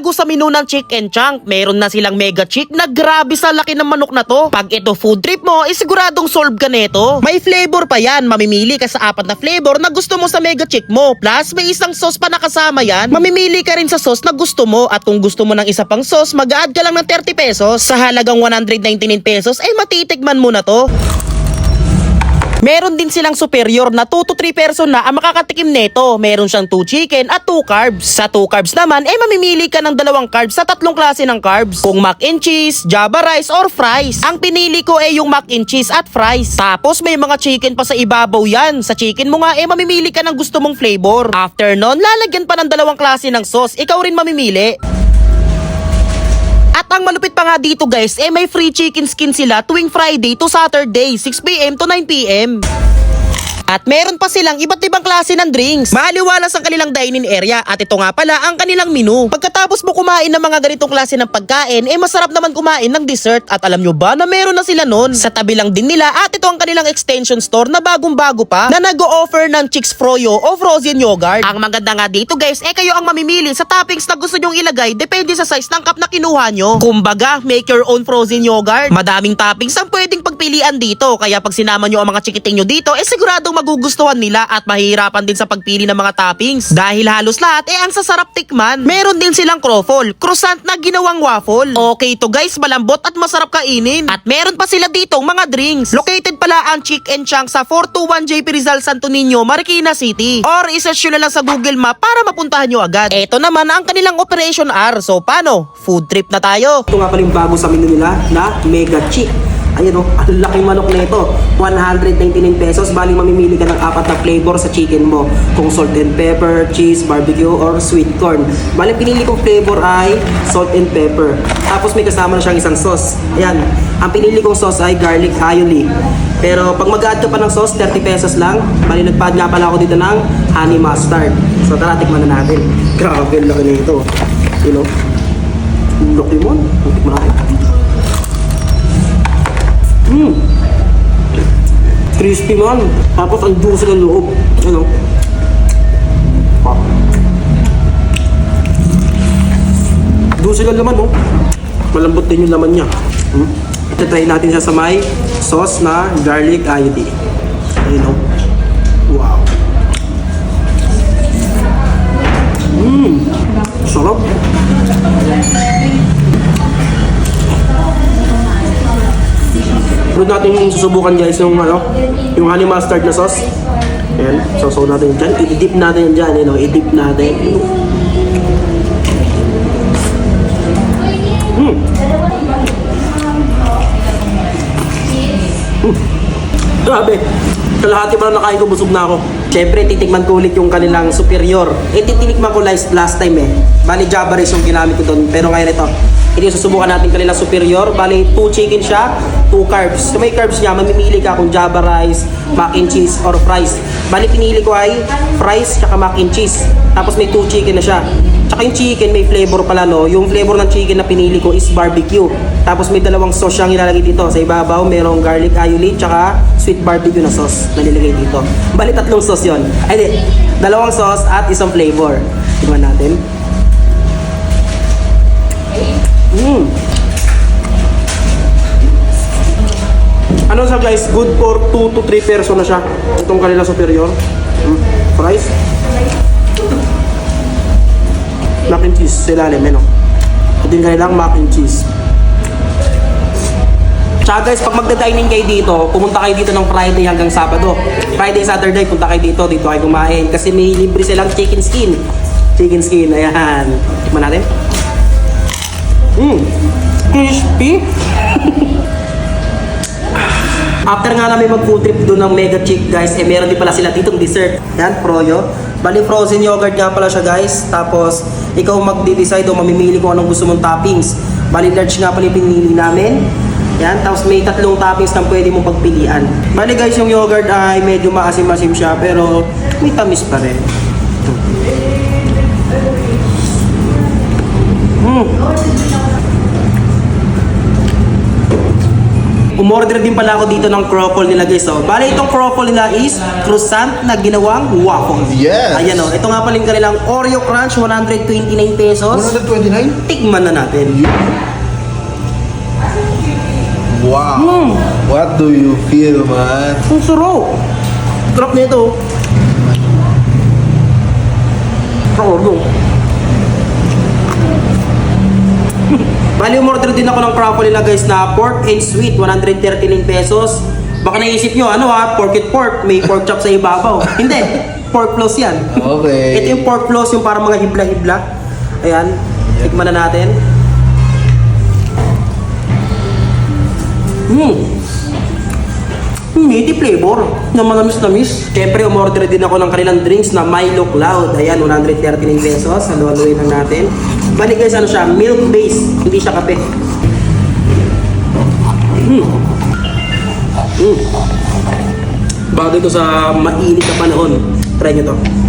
bago sa menu ng Chicken Chunk, meron na silang Mega Chick na grabe sa laki ng manok na to. Pag ito food trip mo, is siguradong solve ka nito. May flavor pa yan, mamimili ka sa apat na flavor na gusto mo sa Mega Chick mo. Plus, may isang sauce pa nakasama yan. Mamimili ka rin sa sauce na gusto mo at kung gusto mo ng isa pang sauce, mag-add ka lang ng 30 pesos. Sa halagang 199 pesos, ay matitikman mo na to. Meron din silang superior na 2 to 3 person na ang makakatikim nito. Meron siyang 2 chicken at 2 carbs. Sa 2 carbs naman, eh mamimili ka ng dalawang carbs sa tatlong klase ng carbs. Kung mac and cheese, java rice, or fries. Ang pinili ko eh yung mac and cheese at fries. Tapos may mga chicken pa sa ibabaw yan. Sa chicken mo nga eh mamimili ka ng gusto mong flavor. After nun, lalagyan pa ng dalawang klase ng sauce. Ikaw rin mamimili. At ang malupit pa nga dito guys, eh may free chicken skin sila tuwing Friday to Saturday, 6pm to 9pm. At meron pa silang iba't ibang klase ng drinks. Maaliwalas ang kanilang dining area at ito nga pala ang kanilang menu. Pagkatapos mo kumain ng mga ganitong klase ng pagkain, eh masarap naman kumain ng dessert. At alam nyo ba na meron na sila nun? Sa tabi lang din nila at ito ang kanilang extension store na bagong bago pa na nag-o-offer ng Chicks Froyo o frozen yogurt. Ang maganda nga dito guys, eh kayo ang mamimili sa toppings na gusto nyong ilagay depende sa size ng cup na kinuha nyo. Kumbaga, make your own frozen yogurt. Madaming toppings ang pwedeng pagpilian dito. Kaya pag sinama nyo ang mga chikiting nyo dito, eh siguradong magugustuhan nila at mahihirapan din sa pagpili ng mga toppings. Dahil halos lahat, eh ang sasarap tikman. Meron din silang croffle, croissant na ginawang waffle. Okay to guys, malambot at masarap kainin. At meron pa sila ditong mga drinks. Located pala ang Chick and Chunk sa 421 JP Rizal Santo Niño, Marikina City. Or isearch nyo na lang sa Google Map para mapuntahan nyo agad. Ito naman ang kanilang Operation R. So paano? Food trip na tayo. Ito nga pala yung bago sa menu nila na Mega Chick. Ayan o, ang laking manok na ito. 199 pesos. Bali, mamimili ka ng apat na flavor sa chicken mo. Kung salt and pepper, cheese, barbecue, or sweet corn. Bali, pinili kong flavor ay salt and pepper. Tapos may kasama na siyang isang sauce. Ayan, ang pinili kong sauce ay garlic aioli. Pero pag mag-add ka pa ng sauce, 30 pesos lang. Bali, nagpad nga pala ako dito ng honey mustard. So tara, tikman na natin. Grabe, laki na ito. You know? Laki mo. Tikman natin. Mm. Crispy man. Tapos ang juicy ng loob. Ano? Ah. Juicy lang laman, oh. Malambot din yung laman niya. Hmm? Ito try natin siya sa may sauce na garlic aioli. Ayun, oh. Wow. Mmm. Sarap. Natin susubukan guys yung ano, yung honey mustard na sauce. Ayan, sausaw natin dyan. I-dip natin yan dyan, you know, i-dip natin. Mm. Mm. Grabe. Kalahati pa lang nakain ko, busog na ako. Siyempre, titikman ko ulit yung kanilang superior. Eh, titinikman ko last, last time eh. Bali, Java rice yung ginamit ko doon. Pero ngayon ito, ito yung susubukan natin kanilang superior. Bali, 2 chicken siya, 2 carbs. So may carbs niya, mamimili ka kung Java rice, mac and cheese, or fries. Bali, pinili ko ay fries, tsaka mac and cheese. Tapos may 2 chicken na siya. Tsaka yung chicken, may flavor pala no. Yung flavor ng chicken na pinili ko is barbecue. Tapos may dalawang sauce siyang ilalagay dito. Sa ibabaw, merong garlic aioli, tsaka sweet barbecue na sauce na nilagay dito. Bali, tatlong sauce yon. Ay, di. Dalawang sauce at isang flavor. Tingnan natin. Mm. Ano siya guys, good for 2 to 3 person na siya. Itong kanila superior. Mm. Fries. Mac and cheese sa ilalim, eh, no? Ito yung kanilang mac and cheese. Tsaka guys, pag magda-dining kayo dito, pumunta kayo dito ng Friday hanggang Sabado. Friday, Saturday, punta kayo dito, dito kayo kumain. Kasi may libre silang chicken skin. Chicken skin, ayan. Tikman natin. Mmm, crispy. After nga namin mag-food trip doon ng Mega Chick guys, eh meron din pala sila ditong dessert. Yan, Froyo. Bali frozen yogurt nga pala siya guys. Tapos, ikaw magde-decide o mamimili kung anong gusto mong toppings. Bali large nga pala yung pinili namin. Yan, tapos may tatlong toppings na pwede mong pagpilian. Bali guys, yung yogurt ay medyo maasim-asim siya pero may tamis pa rin. Mm. Umorder din pala ako dito ng croffle nila guys. Oh. Bale, itong croffle nila is croissant na ginawang waffle. Yes. Ayan oh. Ito nga pala yung kanilang Oreo Crunch, 129 pesos. 129? Tikman na natin. Wow. Hmm. What do you feel, man? Ang sarap. Sarap nito. Ang Oreo. Bali, umorder din ako ng croffle nila guys na pork and sweet, 139 pesos. Baka naisip nyo, ano ha, pork and pork, may pork chop sa ibabaw. Hindi, pork floss yan. Okay. Ito yung pork floss, yung parang mga hibla-hibla. Ayan, tikman na natin. Hmm. Meaty flavor na manamis-namis. Siyempre, umorder din ako ng kanilang drinks na Milo Cloud. Ayan, 139 pesos. Haluhaluin lang natin. Bali guys, ano siya? Milk base. Hindi siya kape. Hmm. Hmm. Bago ito sa mainit na panahon. Try nyo to.